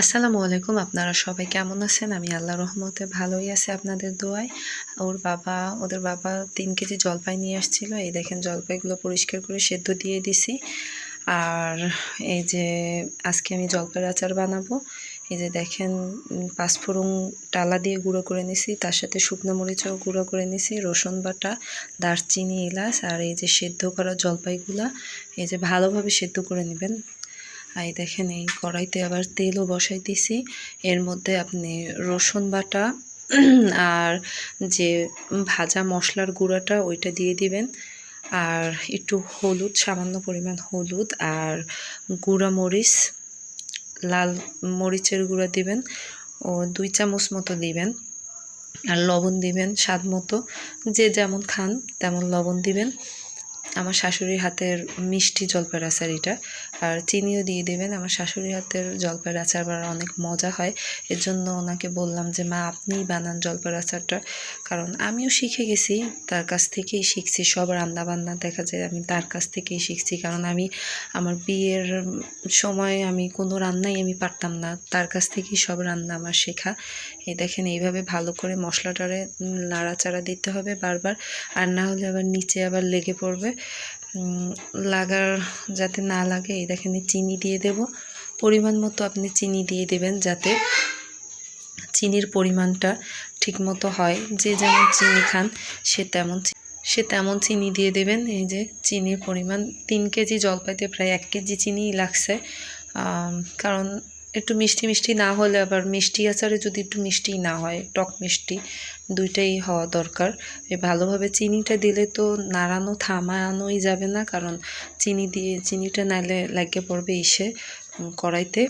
আসসালামু আলাইকুম, আপনারা সবাই কেমন আছেন? আমি আল্লাহ রহমতে ভালোই আছি আপনাদের দোয়ায়। ওর বাবা, ওদের বাবা তিন কেজি জলপাই নিয়ে আসছিল। এই দেখেন জলপাইগুলো পরিষ্কার করে সেদ্ধ দিয়ে দিছি। আর এই যে আজকে আমি জলপাইয়ের আচার বানাবো। এই যে দেখেন পাঁচফোড়ন টালা দিয়ে গুঁড়ো করে নিছি। তার সাথে শুকনো মরিচও গুঁড়ো করে নিছি। রসুন বাটা, দারচিনি, এলাচ আর এই যে সেদ্ধ করা জলপাইগুলা, এই যে ভালোভাবে সেদ্ধ করে নেবেন। এই দেখেন, এই কড়াইতে আবার তেলও বসাই দিছি এর মধ্যে আপনি রসুন বাটা আর যে ভাজা মশলার গুঁড়াটা, ওইটা দিয়ে দিবেন। আর একটু হলুদ, সামান্য পরিমাণ হলুদ আর গুঁড়া মরিচ, লাল মরিচের গুঁড়া দিবেন ও দুই চামচ মতো দিবেন। আর লবণ দিবেন স্বাদ মতো। যে যেমন খান তেমন লবণ দিবেন। আমার শাশুড়ির হাতের মিষ্টি জলপাইয়ের আচার এটা। আর চিনিও দিয়ে দেবেন, আমার শাশুড়ির হাতের জলপাইয়ের আচার বানানো অনেক মজা হয়। এর জন্য ওনাকে বললাম যে, মা, আপনিই বানান জলপাইয়ের আচারটা। কারণ আমিও শিখে গেছি, তার কাছ থেকেই শিখছি। সব রান্না বান্না দেখা যায়, আমি তার কাছ থেকেই শিখছি। কারণ আমি, আমার বিয়ের সময় আমি কোনো রান্নাই আমি পারতাম না। তার কাছ থেকেই সব রান্না আমার শেখা। এই দেখেন, এইভাবে ভালো করে মশলাটারে নাড়াচাড়া দিতে হবে বারবার। আর না হলে আবার নিচে আবার লেগে পড়বে। লাগার, যাতে না লাগে, এই দেখেন চিনি দিয়ে দেব। পরিমাণ মতো আপনি চিনি দিয়ে দেবেন যাতে চিনির পরিমাণটা ঠিকমতো হয়। যে যেমন চিনি খান, সে তেমন সে তেমন চিনি দিয়ে দেবেন। এই যে চিনির পরিমাণ, তিন কেজি জলপাইতে প্রায় এক কেজি চিনিই লাগছে। কারণ একটু মিষ্টি মিষ্টি না হলে আবার মিষ্টি আচারে যদি একটু মিষ্টি না হয় টক মিষ্টি দুইটাই হওয়া দরকার। ভালোভাবে চিনিটা দিলে তো নাড়ানো থামানোই যাবে না কারণ চিনি দিয়ে চিনিটা নাইলে লাগিয়ে পড়বে ইসে কড়াইতে।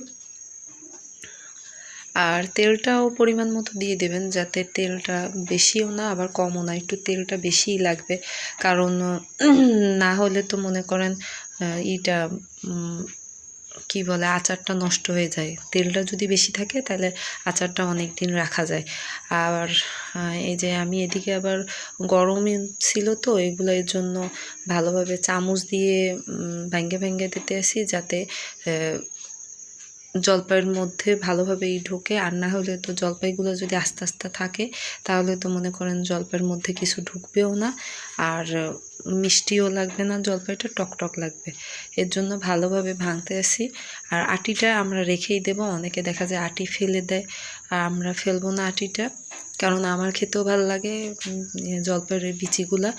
আর তেলটাও পরিমাণ মতো দিয়ে দেবেন যাতে তেলটা বেশিও না আবার কমও না একটু তেলটা বেশিই লাগবে। কারণ না হলে তো মনে করেন উম, কি বলে, আচারটা নষ্ট হয়ে যায়। তেলটা যদি বেশি থাকে, তাহলে আচারটা অনেক দিন রাখা যায়। আর এই যে আমি এদিকে আবার গরমই ছিল তো, এগুলো এর জন্য ভালোভাবে চামচ দিয়ে ভেঙ্গে ভেঙ্গে দিতে আসি যাতে জলপাইয়ের মধ্যে ভালোভাবেই ঢোকে। আর না হলে তো জলপাইগুলো যদি আস্তে আস্তে থাকে, তাহলে তো মনে করেন জলপাইয়ের মধ্যে কিছু ঢুকবেও না। আর মিষ্টিও লাগবে না, জলপাইটা টক টক লাগবে। এর জন্য ভালোভাবে ভাঙতে আসি আর আটিটা আমরা রেখেই দেব, অনেকে দেখা যায় আটি ফেলে দেয়। আর আমরা ফেলব না আটিটা, কারণ আমার খেতেও ভালো লাগে জলপাইয়ের বিচিগুলা।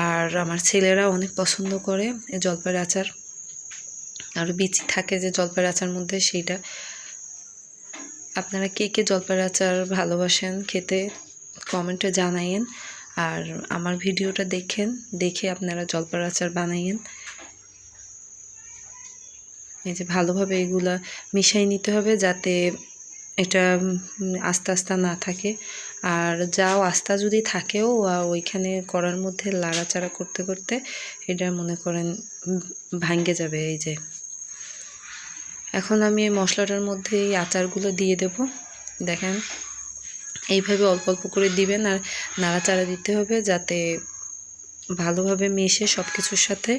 আর আমার ছেলেরা অনেক পছন্দ করে জলপাইয়ের আচার। আর বিচি থাকে যে জলপাইয়ের আচার মধ্যে সেইটা। আপনারা কে কে জলপাইয়ের আচার ভালোবাসেন, খেতে কমেন্টে জানাইয়েন। আর আমার ভিডিওটা দেখেন, দেখে আপনারা জলপার আচার বানাইয়েন। এই যে ভালোভাবে এগুলা মিশাই নিতে হবে যাতে এটা আস্তে আস্তে না থাকে। আর যাও আস্তা যদি থাকেও ওইখানে করার মধ্যে লাড়াচাড়া করতে করতে এটা মনে করেন ভাঙ্গে যাবে এই যে। এখন আমি এই মশলাটার মধ্যে এই আচারগুলো দিয়ে দেব। দেখেন এইভাবে অল্প অল্প করে দিবেন আর নাড়াচাড়া দিতে হবে যাতে ভালোভাবে মিশে সব কিছুর সাথে।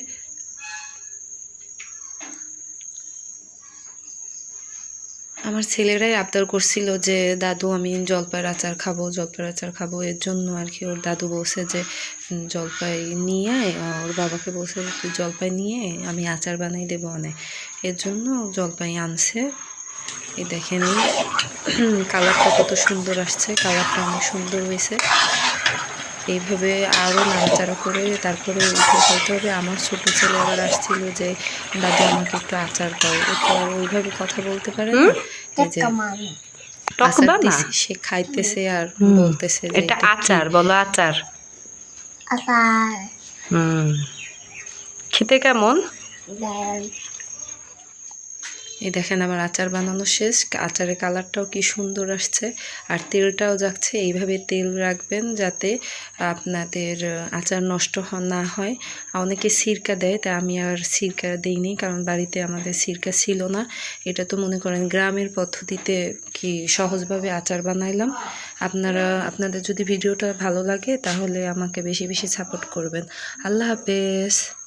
আমার ছেলেরাই আবদার করছিল যে, দাদু, আমি জলপাইয়ের আচার খাব, জলপাইয়ের আচার খাব। এর জন্য আর কি ওর দাদু বলছে যে জলপাই নিয়ে ওর বাবাকে বসে তুই জলপাই নিয়ে আমি আচার বানাই দেবো অনেক। এর জন্য জলপাই আনছে। এই দেখেন এই কালারটা কত সুন্দর আসছে কালারটা অনেক সুন্দর হয়েছে। এইভাবে আরও নাড়াচাড়া করে তারপরে উঠে ফেলতে হবে। আমার ছোট ছেলে আবার আসছিল যে দাদু আমাকে একটু আচার দাও। ও তো আর ওইভাবে কথা বলতে পারে না। যে আচার দিছি, সে খাইতেছে আর বলতেছে যে এটা এটা আচার বলো আচার। আচার। হুম। খেতে কেমন? এই দেখেন আমার আচার বানানো শেষ। আচারের কালারটাও কি সুন্দর আসছে। আর তেলটাও যাচ্ছে। এইভাবে তেল রাখবেন যাতে আপনাদের আচার নষ্ট না হয়। অনেকে সিরকা দেয়, তা আমি আর সিরকা দিইনি, কারণ বাড়িতে আমাদের সিরকা ছিল না। এটা তো মনে করেন গ্রামের পদ্ধতিতে কি সহজভাবে আচার বানাইলাম। আপনারা, আপনাদের যদি ভিডিওটা ভালো লাগে, তাহলে আমাকে বেশি বেশি সাপোর্ট করবেন। আল্লাহ হাফেজ।